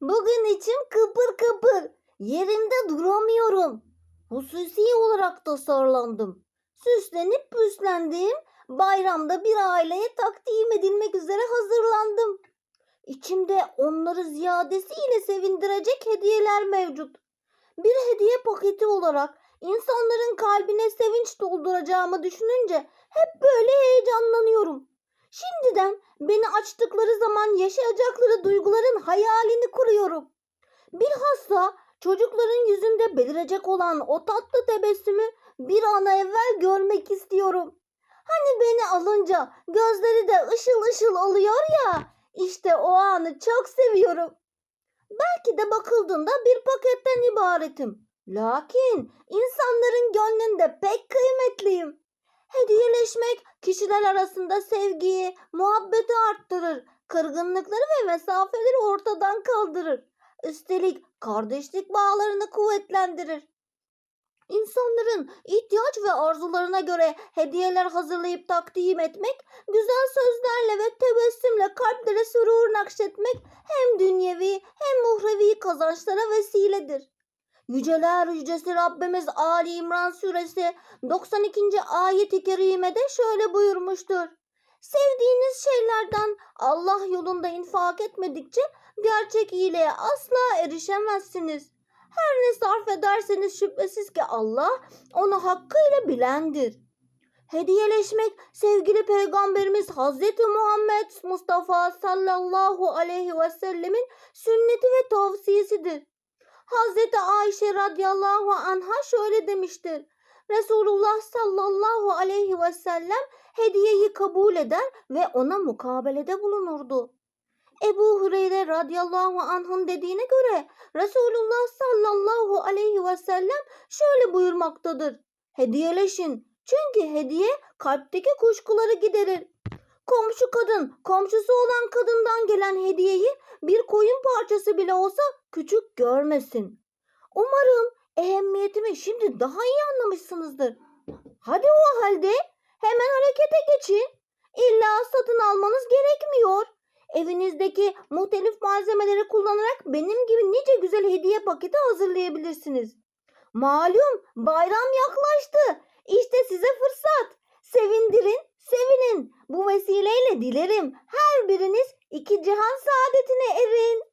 Bugün içim kıpır kıpır. Yerimde duramıyorum. Hususi olarak tasarlandım. Süslenip püslendim. Bayramda bir aileye takdim edilmek üzere hazırlandım. İçimde onları ziyadesiyle sevindirecek hediyeler mevcut. Bir hediye paketi olarak insanların kalbine sevinç dolduracağımı düşününce hep böyle heyecanlanıyorum. Şimdiden beni açtıkları zaman yaşayacakları duyguların hayalini kuruyorum. Bilhassa çocukların yüzünde belirecek olan o tatlı tebessümü bir an evvel görmek istiyorum. Hani beni alınca gözleri de ışıl ışıl oluyor ya, işte o anı çok seviyorum. Belki de bakıldığında bir paketten ibaretim. Lakin insanların gönlünde pek kıymetliyim. Hediyeleşmek kişiler arasında sevgiyi, muhabbeti arttırır, kırgınlıkları ve mesafeleri ortadan kaldırır. Üstelik kardeşlik bağlarını kuvvetlendirir. İnsanların ihtiyaç ve arzularına göre hediyeler hazırlayıp takdim etmek, güzel sözlerle ve tebessümle kalplere sürur nakşetmek hem dünyevi hem muhrevi kazançlara vesiledir. Yüceler Yücesi Rabbimiz Ali İmran suresi 92. ayet-i kerimede şöyle buyurmuştur. Sevdiğiniz şeylerden Allah yolunda infak etmedikçe gerçek iyiliğe asla erişemezsiniz. Her ne sarf ederseniz şüphesiz ki Allah onu hakkıyla bilendir. Hediyeleşmek sevgili peygamberimiz Hazreti Muhammed Mustafa sallallahu aleyhi ve sellemin sünneti ve tavsiyesidir. Hazreti Ayşe radıyallahu anha şöyle demiştir. Resulullah sallallahu aleyhi ve sellem hediyeyi kabul eder ve ona mukabelede bulunurdu. Ebu Hureyre radıyallahu anh'ın dediğine göre Resulullah sallallahu aleyhi ve sellem şöyle buyurmaktadır. Hediyeleşin çünkü hediye kalpteki kuşkuları giderir. Komşu kadın komşusu olan kadından gelen hediyeyi bir koyun parçası bile olsa küçük görmesin. Umarım ehemmiyetimi şimdi daha iyi anlamışsınızdır. Hadi o halde hemen harekete geçin. İlla satın almanız gerekmiyor. Evinizdeki muhtelif malzemeleri kullanarak benim gibi nice güzel hediye paketi hazırlayabilirsiniz. Malum bayram yaklaştı. İşte size fırsat dilerim her biriniz iki cihan saadetine erin.